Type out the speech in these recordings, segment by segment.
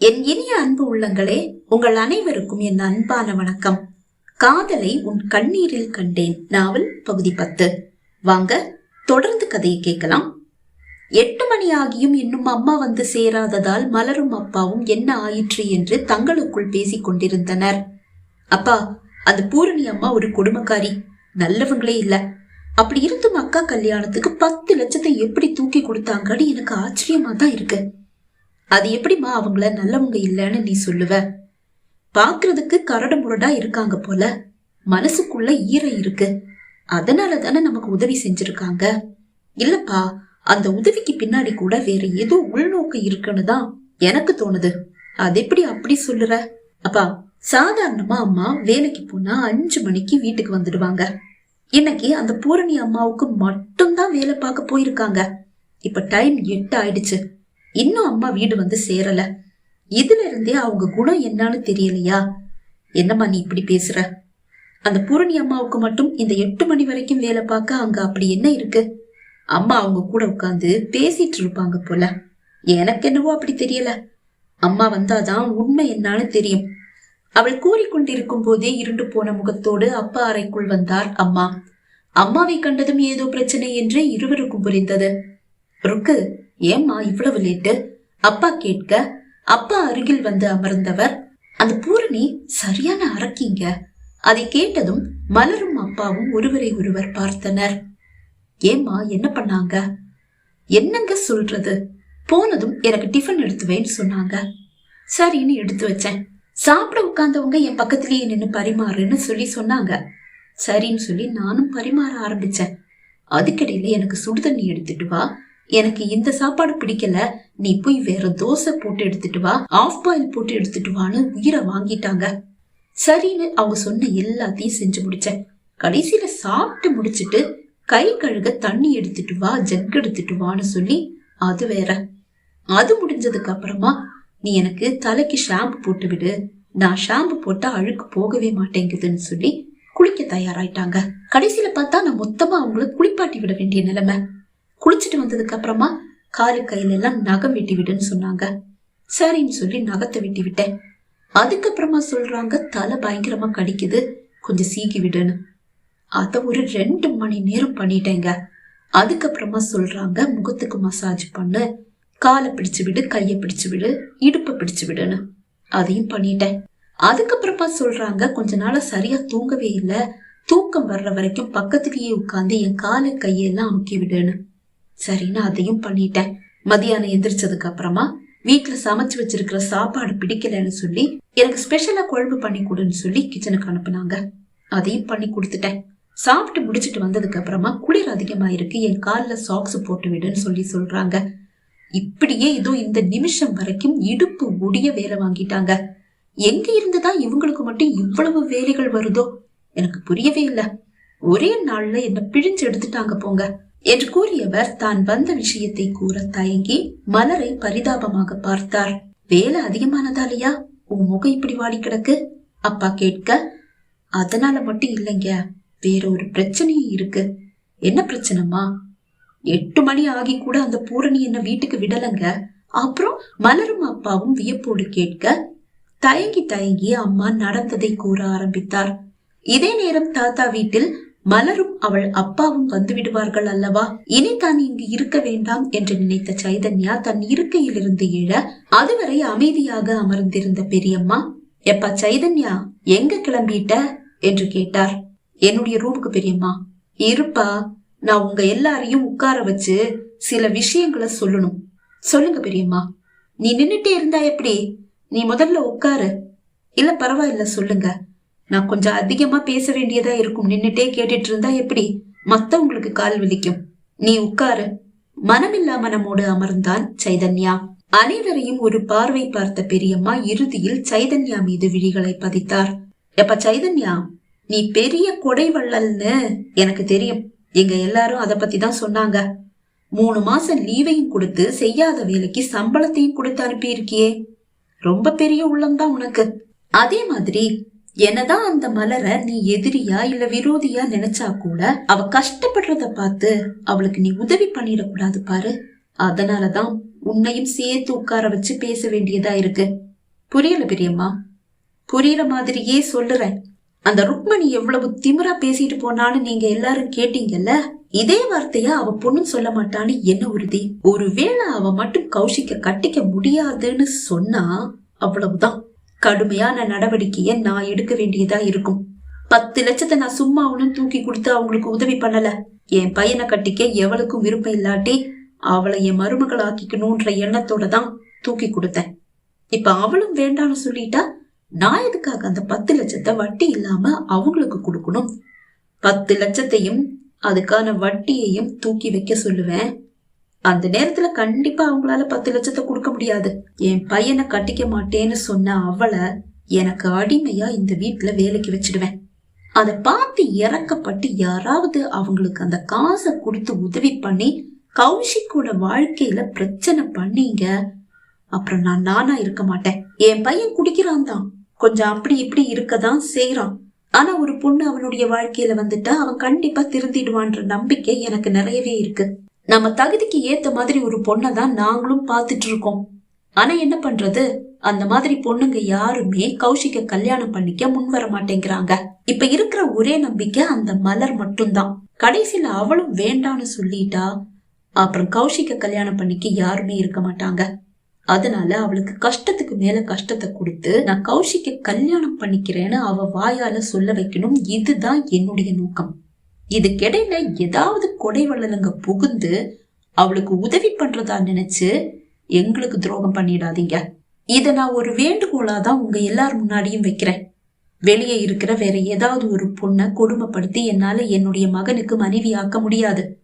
என் இனிய அன்பு உள்ளங்களே உங்கள் அனைவருக்கும் என் அன்பான வணக்கம். காதலை உன் கண்ணீரில் கண்டேன். நாவல் பகுதி பத்து. வாங்க தொடர்ந்து கதையை கேட்கலாம். எட்டு மணி ஆகியும் இன்னும் அம்மா வந்து சேராததால் மலரும் அப்பாவும் என்ன ஆயிற்று என்று தங்களுக்குள் பேசிக் கொண்டிருந்தனர். அப்பா அந்த பூரணி அம்மா ஒரு குடும்பக்காரி. நல்லவங்களே இல்ல. அப்படி இருந்தும் அக்கா கல்யாணத்துக்கு பத்து லட்சத்தை எப்படி தூக்கி கொடுத்தாங்கன்னு எனக்கு ஆச்சரியமா தான் இருக்கு. அது எப்படிம்மா அவங்கள நல்லவங்க இல்லைன்னு நீ சொல்லுவ? பாக்குறதுக்கு கரடு முரடா இருக்காங்க போல. மனசுக்குள்ள ஈரம் இருக்கு. அதனால தானே நமக்கு உதவி செஞ்சிருக்காங்க. இல்லப்பா அந்த உதவிக்கு பின்னாடி கூட வேற ஏதோ உள்நோக்கம் இருக்குன்னு தான் எனக்கு தோணுது. அது எப்படி அப்படி சொல்லுற? அப்பா சாதாரணமா அம்மா வேலைக்கு போனா அஞ்சு மணிக்கு வீட்டுக்கு வந்துடுவாங்க. இன்னைக்கு அந்த பூரணி அம்மாவுக்கு மட்டும்தான் வேலை பார்க்க போயிருக்காங்க. இப்ப டைம் எட்டு ஆயிடுச்சு. இன்னும் அம்மா வீடு வந்து சேரல. இதுல இருந்தே அவங்க குணம் என்னன்னு தெரியலையா? என்னம்மா நீ இப்படி பேசுற? அந்த பூரணி அம்மாவுக்கு மட்டும் இந்த எட்டு மணி வரைக்கும் வேலை பார்க்க அங்க அப்படி என்ன இருக்கு? அம்மா அவங்க கூட உட்காந்து பேசிட்டு இருப்பாங்க போல. எனக்கு என்னவோ அப்படி தெரியல. அம்மா வந்தாதான் உண்மை என்னான்னு தெரியும். அவள் கூறிக்கொண்டிருக்கும் போதே இருண்டு போன முகத்தோடு அப்பா அறைக்குள் வந்தார் அம்மா. அம்மாவை கண்டதும் ஏதோ பிரச்சனை என்று இருவருக்கும் புரிந்தது. ருக்கு ஏம்மா இவ்வளவு லேட்டு? அப்பா கேட்க அப்பா அருகில் வந்து அமர்ந்தவர் அந்த பூரணி சரியான அரக்கிங்க. அதை கேட்டதும் மலரும் அப்பாவும் ஒருவரை ஒருவர் பார்த்தனர். ஏம்மா என்ன பண்ணாங்க? என்னங்க சொல்றது? போனதும் எனக்கு டிஃபன் எடுத்துவேன்னு சொன்னாங்க. சரின்னு எடுத்து வச்சேன். சாப்பிட உட்காந்தவங்க என் பக்கத்திலேயே நின்று பரிமாறுன்னு சொல்லி சொன்னாங்க. சரின்னு சொல்லி நானும் பரிமாற ஆரம்பிச்சேன். அதுக்கிடையில எனக்கு சுடுதண்ணி எடுத்துட்டு வா. எனக்கு இந்த சாப்பாடு பிடிக்கல. நீ போய் வேற தோசை போட்டு எடுத்துட்டு வா. ஆஃப் பாயில் போட்டு எடுத்துட்டு வான்னு உயிரை வாங்கிட்டாங்க. சரின்னு அவங்க சொன்ன எல்லாத்தையும் செஞ்சு முடிச்சேன். கடைசியில சாப்பிட்டு முடிச்சிட்டு கை கழுக தண்ணி எடுத்துட்டு வா ஜக் எடுத்துட்டு வான்னு சொல்லி அது வேற. அது முடிஞ்சதுக்கு அப்புறமா நீ எனக்கு தலைக்கு ஷாம்பு போட்டு விடு. நான் ஷாம்பு போட்டா அழுக்கு போகவே மாட்டேங்குதுன்னு சொல்லி குளிக்க தயாராயிட்டாங்க. கடைசியில பார்த்தா நான் மொத்தமா அவங்கள குளிப்பாட்டி விட வேண்டிய நிலைமை. குளிச்சுட்டு வந்ததுக்கு அப்புறமா காலு கையில எல்லாம் நகம் வெட்டி விடுன்னு சொன்னாங்க. சரின்னு சொல்லி நகத்தை வெட்டி விட்டேன். அதுக்கப்புறமா சொல்றாங்க தலை பயங்கரமா கடிக்குது கொஞ்சம் சீக்கி விடுன்னு. அதை ஒரு ரெண்டு மணி நேரம் பண்ணிட்டேங்க. அதுக்கப்புறமா சொல்றாங்க முகத்துக்கு மசாஜ் பண்ணு காலை பிடிச்சு விடு கையை பிடிச்சு விடு இடுப்பை பிடிச்சு விடுன்னு. அதையும் பண்ணிட்டேன். அதுக்கப்புறமா சொல்றாங்க கொஞ்ச நாளா சரியா தூங்கவே இல்லை. தூக்கம் வர்ற வரைக்கும் பக்கத்துலயே உட்காந்து என் காலை கையெல்லாம் அமுக்கி விடுன்னு. சரின்னு அதையும் பண்ணிட்டேன். மதியானம் எந்திரிச்சதுக்கு அப்புறமா வீட்டுல சமைச்சு வச்சிருக்கிற சாப்பாடு பிடிக்கலன்னு சொல்லி எனக்கு ஸ்பெஷலா குழம்பு பண்ணி கொடுன்னு சொல்லி கிச்சனுக்கு அனுப்புனாங்க. அதையும் பண்ணி கொடுத்துட்டேன். சாப்பிட்டு முடிச்சிட்டு வந்ததுக்கு அப்புறமா குளிர் அதிகமா இருக்கு என் கால்ல சாக்ஸ் போட்டு விடுன்னு சொல்லி சொல்றாங்க. இப்படியே இதோ இந்த நிமிஷம் வரைக்கும் இடுப்பு ஒடிய வேலை வாங்கிட்டாங்க. எங்க இருந்துதான் இவங்களுக்கு மட்டும் இவ்வளவு வேலைகள் வருதோ? எனக்கு புரியவே இல்லை. ஒரே நாள்ல என்ன பிழிஞ்சு எடுத்துட்டாங்க போங்க. என்று கூறியவர் தான் வந்த விஷயத்தை கூற தயங்கி மலரை பரிதாபமாக பார்த்தார். வேலை அதிகமானதாலையா உன் முகம் இப்படி வாடி கிடக்கு? அப்பா கேட்க அதனால மட்டும் இல்லைங்க. வேற ஒரு பிரச்சனையும் இருக்கு. என்ன பிரச்சனைமா எட்டு மணி ஆகி கூட அந்த பூரணி என்ன வீட்டுக்கு விடலங்க. அப்புறம் மலரும் அப்பாவும் வியப்போடு கேட்க தயங்கி தயங்கி அம்மா நடந்ததை கூற ஆரம்பித்தார். இதே நேரம் தாத்தா வீட்டில் மலரும் அவள் அப்பாவும் வந்து விடுவார்கள் அல்லவா? இனி தான் இங்கு இருக்க வேண்டாம் என்று நினைத்த சைதன்யா தன் இருக்கையிலிருந்து எழ அதுவரை அமைதியாக அமர்ந்திருந்த பெரியம்மா எப்பா சைதன்யா எங்க கிளம்பிட்ட? என்று கேட்டார். என்னுடைய ரூமுக்கு பெரியம்மா. இருப்பா நான் உங்க எல்லாரையும் உட்கார வச்சு சில விஷயங்களை சொல்லணும். சொல்லுங்க பெரியம்மா. நீ நின்னுட்டே இருந்தா எப்படி? நீ முதல்ல உட்காரு. இல்ல பரவாயில்ல சொல்லுங்க. நான் கொஞ்சம் அதிகமா பேச வேண்டியதா இருக்கும். நின்னுட்டே கேட்டுட்டு இருந்தா எப்படி? மத்தவங்களுக்கு கால் வலிக்கும் நீ உட்காரு. மனமில்லா மனமோடு அமர்ந்தான் சைதன்யா. அனைவரையும் ஒரு பார்வை பார்த்த பெரியம்மா இறுதியில் சைதன்யா மீது விழிகளை பதித்தார். எப்ப சைதன்யா நீ பெரிய கொடை வள்ளல்னு எனக்கு தெரியும். எங்க எல்லாரும் அதை பத்தி தான் சொன்னாங்க. மூணு மாசம் லீவையும் கொடுத்து செய்யாத வேலைக்கு சம்பளத்தையும் கொடுத்து அனுப்பியிருக்கியே. ரொம்ப பெரிய உள்ளம்தான் உனக்கு. அதே மாதிரி என்னதான் அந்த மலரை நீ எதிரியா இல்ல விரோதியா நினைச்சா கூட அவ கஷ்டப்படுறத பார்த்து அவளுக்கு நீ உதவி பண்ணிடக்கூடாது பாரு. அதனாலதான் உன்னையும் சேர்த்து உட்கார வச்சு பேச வேண்டியதா இருக்கு. புரியல பெரியம்மா? புரியற மாதிரியே சொல்லுறேன். அந்த ருக்மணி எவ்வளவு திமிரா பேசிட்டு போனான்னு நீங்க எல்லாரும் கேட்டீங்கல்ல? இதே வார்த்தையா அவ பொண்ணும் சொல்ல மாட்டான்னு என்ன உறுதி? ஒருவேளை அவ மட்டும் கௌஷிக்க கட்டிக்க முடியாதுன்னு சொன்னா அவ்வளவுதான். கடுமையான நடவடிக்கையை நான் எடுக்க வேண்டியதா இருக்கும். பத்து லட்சத்தை நான் சும்மா ஒன்னும் தூக்கி கொடுத்து அவங்களுக்கு உதவி பண்ணல. என் பையனை கட்டிக்க எவளுக்கும் விருப்பம் இல்லாட்டி அவளை என் மருமகள் ஆக்கிக்கணும்ன்ற எண்ணத்தோட தான் தூக்கி கொடுத்தேன். இப்ப அவளும் வேண்டான்னு சொல்லிட்டா நான் எதுக்காக அந்த பத்து லட்சத்தை வட்டி இல்லாம அவங்களுக்கு கொடுக்கணும்? பத்து லட்சத்தையும் அதுக்கான வட்டியையும் தூக்கி வைக்க சொல்லுவேன். அந்த நேரத்துல கண்டிப்பா அவங்களால பத்து லட்சத்தை கொடுக்க முடியாது. என் பையனை கட்டிக்க மாட்டேன்னு சொன்ன அவளை எனக்கு அடிமையா இந்த வீட்டுல வேலைக்கு வச்சிடுவேன். அதை பார்த்து இறக்கப்பட்டு யாராவது அவங்களுக்கு அந்த காசை கொடுத்து உதவி பண்ணி கௌஷிக்கோட வாழ்க்கையில பிரச்சனை பண்ணீங்க அப்புறம் நான் நானா இருக்க மாட்டேன். என் பையன் குடிக்கிறான் தான். கொஞ்சம் அப்படி இப்படி இருக்கதான் செய்யறான் ஆனா ஒரு பொண்ணு அவனுடைய வாழ்க்கையில வந்துட்டா அவன் கண்டிப்பா திருந்திடுவான்ற நம்பிக்கை எனக்கு நிறையவே இருக்கு. நம்ம தகுதிக்கு ஏத்த மாதிரி ஒரு பொண்ணை தான் நாங்களும் பார்த்துட்டு இருக்கோம் ஆனா என்ன பண்றது? அந்த மாதிரி பொண்ணுங்க யாருமே கௌஷிக்க கல்யாணம் பண்ணிக்க முன் வர மாட்டேங்கிறாங்க. இப்ப இருக்கிற ஒரே நம்பிக்கை அந்த மலர் மட்டும்தான். கடைசியில அவளும் வேண்டான்னு சொல்லிட்டா அப்புறம் கௌஷிக்க கல்யாணம் பண்ணிக்க யாருமே இருக்க மாட்டாங்க. அதனால அவளுக்கு கஷ்டத்துக்கு மேல கஷ்டத்தை கொடுத்து நான் கௌஷிக்க கல்யாணம் பண்ணிக்கிறேன்னு அவ வாயால சொல்ல வைக்கணும். இதுதான் என்னுடைய நோக்கம். இதுக்கிடையில ஏதாவது கொடை வள்ளலுங்க புகுந்து அவளுக்கு உதவி பண்றதா நினைச்சு எங்களுக்கு துரோகம் பண்ணிடாதீங்க. இதை நான் ஒரு வேண்டுகோளா தான் உங்க எல்லார் முன்னாடியும் வைக்கிறேன். வெளியே இருக்கிற வேற ஏதாவது ஒரு பொண்ணை கொடுமைப்படுத்தி என்னால என்னுடைய மகனுக்கு மனைவி ஆக்க முடியாது.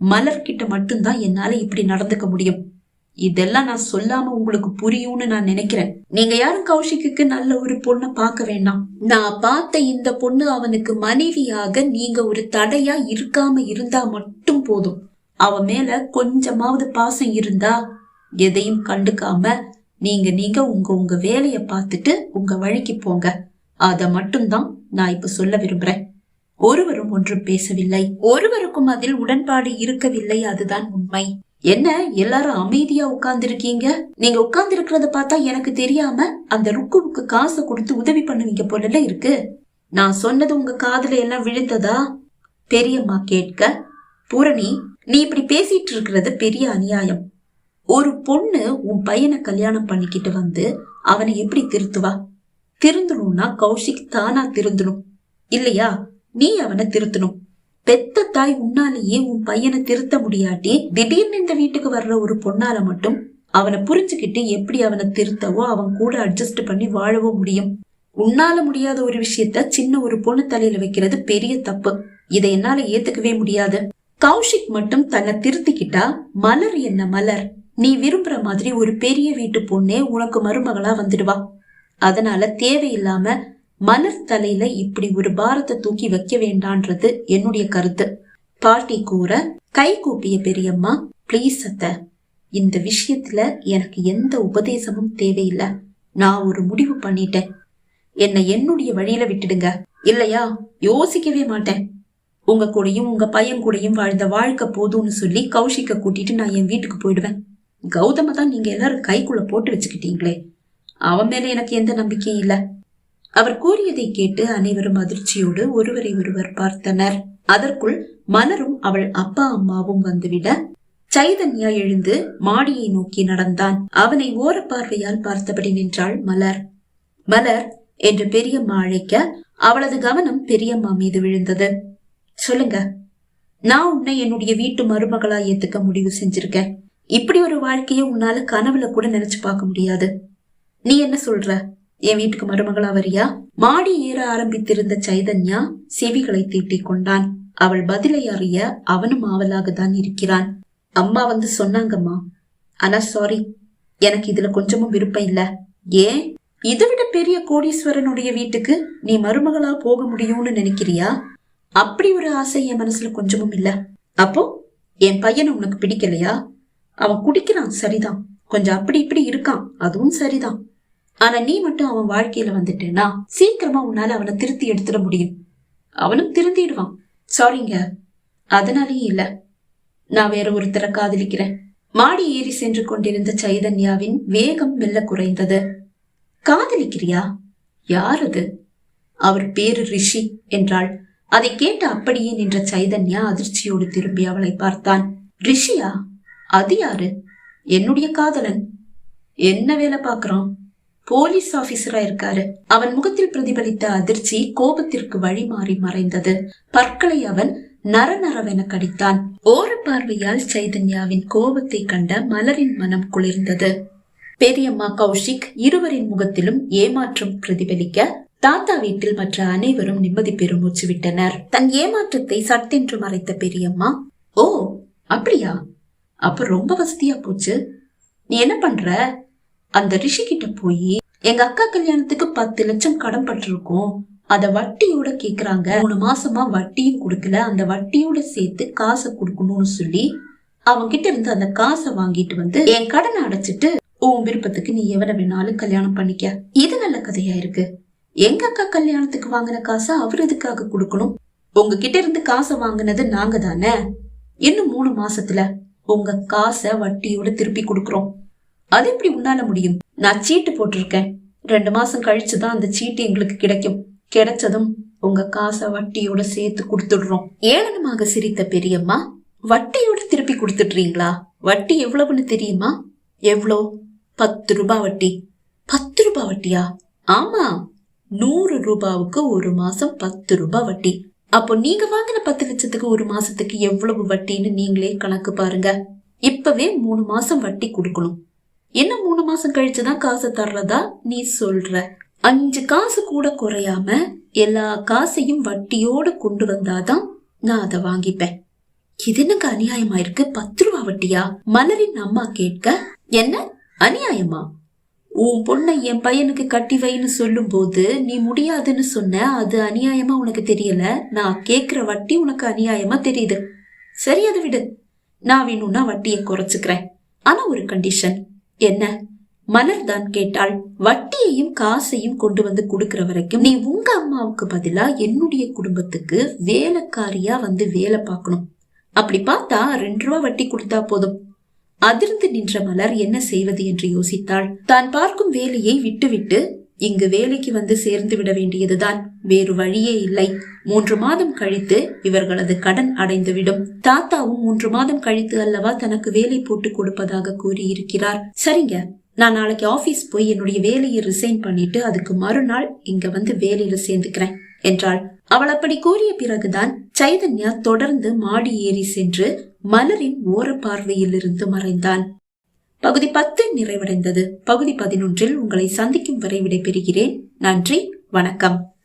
மலர்கிட்ட மட்டும்தான் என்னால இப்படி நடந்துக்க முடியும். இதெல்லாம் நான் சொல்லாம உங்களுக்கு புரியும்னு நான் நினைக்கிறேன். நீங்க யாரும் கௌஷிக்கு நல்ல ஒரு பொண்ணை பார்க்க வேண்டாம். நான் பார்த்த இந்த பொண்ணு அவனுக்கு மனைவியாக நீங்க ஒரு தடையா இருக்காம இருந்தா மட்டும் போதும். அவ மேல கொஞ்சமாவது பாசம் இருந்தா எதையும் கண்டுக்காம நீங்க நீங்க உங்க உங்க வேலைய பார்த்துட்டு உங்க வழிக்கு போங்க. அத மட்டும்தான் நான் இப்ப சொல்ல விரும்புறேன். ஒருவரும் ஒன்றும் பேசவில்லை. ஒருவருக்கும் அதில் உடன்பாடு இருக்கவில்லை. அதுதான் உண்மை. என்ன எல்லாரும் அமைதியா உட்கார்ந்துருக்கீங்க? நீங்க உட்கார்ந்து இருக்கிறத பார்த்தா எனக்கு தெரியாம அந்த ருக்குவுக்கு காசு கொடுத்து உதவி பண்ணுவீங்க போல இருக்கு. நான் சொன்னது உங்க காதுல எல்லாம் விழுந்ததா? பெரியம்மா கேட்க பூரணி நீ இப்படி பேசிட்டு இருக்கிறது பெரிய அநியாயம். ஒரு பொண்ணு உன் பையனை கல்யாணம் பண்ணிக்கிட்டு வந்து அவனை எப்படி திருத்துவா? திருந்தணும்னா கௌஷிக் தானா திருந்தணும். இல்லையா? நீ அவனை திருத்தணும். பெத்த தாய் உன்னாலேயே உன் பையனை திருத்த முடியாட்டி திடீர்னு இந்த வீட்டுக்கு வர்ற ஒரு பொண்ணால மட்டும் அவனை புரிஞ்சுக்கிட்டு எப்படி அவனை திருத்தவோ அவன் கூட அட்ஜஸ்ட் பண்ணி வாழவோ முடியும். உன்னால முடியாத ஒரு விஷயத்த சின்ன ஒரு பொண்ணு தலையில வைக்கிறது பெரிய தப்பு. இதை என்னால ஏத்துக்கவே முடியாது. கௌஷிக் மட்டும் தன்னை திருத்திக்கிட்டா மலர் என்ன மலர்? நீ விரும்புற மாதிரி ஒரு பெரிய வீட்டு பொண்ணே உனக்கு மருமகளா வந்துடுவா. அதனால தேவையில்லாம மலர் தலையில இப்படி ஒரு பாரத்தை தூக்கி வைக்க வேண்டான்றது என்னுடைய கருத்து. பாட்டி கூற கை கூப்பிய பெரியம்மா பிளீஸ் அத்த இந்த விஷயத்துல எனக்கு எந்த உபதேசமும் தேவையில்லை. நான் ஒரு முடிவு பண்ணிட்டேன். என்னை என்னுடைய வழியில விட்டுடுங்க. இல்லையா? யோசிக்கவே மாட்டேன். உங்க கூடயும் உங்க பையன் கூடயும் வாழ்ந்த வாழ்க்கை போதும்னு சொல்லி கௌஷிக்க கூட்டிட்டு நான் என் வீட்டுக்கு போயிடுவேன். கௌதம தான் நீங்க எல்லாரும் கைக்குள்ள போட்டு வச்சுக்கிட்டீங்களே. அவன் மேல எனக்கு எந்த நம்பிக்கையும் இல்லை. அவர் கூறியதை கேட்டு அனைவரும் அதிர்ச்சியோடு ஒருவரை ஒருவர் பார்த்தனர். அதற்குள் மலரும் அவள் அப்பா அம்மாவும் வந்துவிட சைதன்யா எழுந்து மாடியை நோக்கி நடந்தான். அவனை ஓர பார்வையால் பார்த்தபடி நின்றாள் மலர். மலர் என்று பெரியம்மா அழைக்க அவளது கவனம் பெரியம்மா மீது விழுந்தது. சொல்லுங்க நான் உன்னை என்னுடைய வீட்டு மருமகளா ஏத்துக்க முடிவு செஞ்சிருக்கேன். இப்படி ஒரு வாழ்க்கையை உன்னால கனவுல கூட நினைச்சு பார்க்க முடியாது. நீ என்ன சொல்ற? என் வீட்டுக்கு மருமகளா வரியா? மாடி ஏற ஆரம்பித்திருந்த சைதன்யா செவிகளை தீட்டிக் கொண்டான். அவள் பதிலை அறிய அவனும் ஆவலாக தான் இருக்கிறான். அம்மா வந்து சொன்னாங்கம்மா. ஆனா சாரி எனக்கு இதுல கொஞ்சமும் விருப்பம் இல்ல. ஏன்? இதை விட பெரிய கோடீஸ்வரனுடைய வீட்டுக்கு நீ மருமகளா போக முடியும்னு நினைக்கிறியா? அப்படி ஒரு ஆசை என் மனசுல கொஞ்சமும் இல்ல. அப்போ என் பையனை உனக்கு பிடிக்கலையா? அவன் குடிக்கிறான் சரிதான். கொஞ்சம் அப்படி இப்படி இருக்கான். அதுவும் சரிதான். ஆனா நீ மட்டும் அவன் வாழ்க்கையில வந்துட்டேன்னா சீக்கிரமா உன்னால அவனை திருத்தி எடுத்துட முடியும். அவனும் திருந்திடுவான். சாரிங்க அதனாலேயும் இல்ல. நான் வேற ஒருத்தரை காதலிக்கிறேன். மாடி ஏறி சென்று கொண்டிருந்த சைதன்யாவின் வேகம் மெல்ல குறைந்தது. காதலிக்கிறியா? யார் அது? அவர் பேரு ரிஷி என்றாள். அதை கேட்டு அப்படியே நின்ற சைதன்யா அதிர்ச்சியோடு திரும்பி அவளை பார்த்தான். ரிஷியா? அது யாரு? என்னுடைய காதலன். என்ன வேலை பார்க்கறான்? போலீஸ் ஆபீசரா இருக்காரு. அவன் முகத்தில் பிரதிபலித்த அதிர்ச்சி கோபத்திற்கு வழி மாறி மறைந்தது. பற்களை அவன் நர நரவென கடித்தான். ஓர பார்வையால் சைதன்யாவின் கோபத்தை கண்ட மலரின் மனம் குளிர்ந்தது. பெரியம்மா கௌஷிக் இருவரின் முகத்திலும் ஏமாற்றம் பிரதிபலிக்க தாத்தா வீட்டில் மற்ற அனைவரும் நிம்மதி பெருமூச்சு விட்டனர் தன் ஏமாற்றத்தை சட்டென்று மறைத்த பெரியம்மா ஓ அப்படியா? அப்ப ரொம்ப வசதியா போச்சு. நீ என்ன பண்ற? அந்த ரிஷி கிட்ட போய் எங்க அக்கா கல்யாணத்துக்கு பத்து லட்சம் கடன் பட்டிருக்கோம். அத வட்டியோட கேக்குறாங்க. மூணு மாசமா வட்டியும் கொடுக்கல. அந்த வட்டியோட சேர்த்து காசை கொடுக்கணும்னு சொல்லி அவங்க கிட்ட இருந்து அந்த காசை வாங்கிட்டு வந்து என் கடனை அடைச்சிட்டு உன் விருப்பத்துக்கு நீ எவனை வேணாலும் கல்யாணம் பண்ணிக்க. இது நல்ல கதையா இருக்கு. எங்க அக்கா கல்யாணத்துக்கு வாங்கின காசை அவர் எதுக்காக கொடுக்கணும்? உங்ககிட்ட இருந்து காசை வாங்கினது நாங்க தானே? இன்னும் மூணு மாசத்துல உங்க காசை வட்டியோட திருப்பி கொடுக்கறோம். அது எப்படி உன்னால முடியும்? நான் சீட்டு போட்டிருக்கேன். ரெண்டு மாசம் கழிச்சுதான் அந்த சீட்டு எங்களுக்கு கிடைக்கும். கிடைச்சதும் உங்க காசை வட்டியோட சேர்த்து கொடுத்துடுறோம். ஏளனமாக சிரித்த பெரியம்மா வட்டியோட திருப்பி கொடுத்துட்றீங்களா? வட்டி எவ்வளவுன்னு தெரியுமா? எவ்வளோ? பத்து ரூபாய் வட்டி. பத்து ரூபாய் வட்டியா? ஆமா. நூறு ரூபாவுக்கு ஒரு மாசம் பத்து ரூபாய் வட்டி. அப்போ நீங்க வாங்கின பத்து லட்சத்துக்கு ஒரு மாசத்துக்கு எவ்வளவு வட்டின்னு நீங்களே கணக்கு பாருங்க. இப்பவே மூணு மாசம் வட்டி கொடுக்கணும். என்ன மூணு மாசம் கழிச்சுதான் காசு தர்றதா நீ சொல்ற? அஞ்சு காசு கூட குறையாம எல்லா காசையும் வட்டியோட கொண்டு வந்தாதான் நான் அதை வாங்கிப்பேன். இது எனக்கு அநியாயமா இருக்கு? பத்து ரூபா வட்டியா? மலரின் அம்மா கேட்க என்ன? அநியாயமா? உன் பொண்ணை என் பையனுக்கு கட்டி வைன்னு சொல்லும் போது நீ முடியாதுன்னு சொன்ன அது அநியாயமா உனக்கு தெரியல? நான் கேக்குற வட்டி உனக்கு அநியாயமா தெரியுது. சரி அதை விடு. நான் வேணும்னா வட்டியை குறைச்சுக்கிறேன். ஆனா ஒரு கண்டிஷன் என்ன? மலர் தான் கேட்டாள். வட்டியையும் காசையும் கொண்டு வந்து கொடுக்கிற வரைக்கும் நீ உங்க அம்மாவுக்கு பதிலா என்னுடைய குடும்பத்துக்கு வேலைக்காரியா வந்து வேலை பார்க்கணும். அப்படி பார்த்தா ரெண்டு ரூபா வட்டி கொடுத்தா போதும். அதிர்ந்து நின்ற மலர் என்ன செய்வது என்று யோசித்தாள். தான் பார்க்கும் வேலையை விட்டுவிட்டு இங்கு வேலைக்கு வந்து சேர்ந்து விட வேண்டியதுதான். வேறு வழியே இல்லை. மூன்று மாதம் கழித்து இவர்களது கடன் அடைந்துவிடும். தாத்தாவும் மூன்று மாதம் கழித்து அல்லவா தனக்கு வேலை போட்டு கொடுப்பதாக கூறியிருக்கிறார். சரிங்க. நான் நாளைக்கு ஆபீஸ் போய் என்னுடைய வேலையை ரிசைன் பண்ணிட்டு அதுக்கு மறுநாள் இங்க வந்து வேலையில சேர்ந்துக்கிறேன் என்றாள். அவள் அப்படி கூறிய பிறகுதான் சைதன்யா தொடர்ந்து மாடி ஏறி சென்று மலரின் ஓர பார்வையிலிருந்து மறைந்தான். பகுதி பத்து நிறைவடைந்தது. பகுதி பதினொன்றில் உங்களை சந்திக்கும் வரை விடைபெறுகிறேன். நன்றி. வணக்கம்.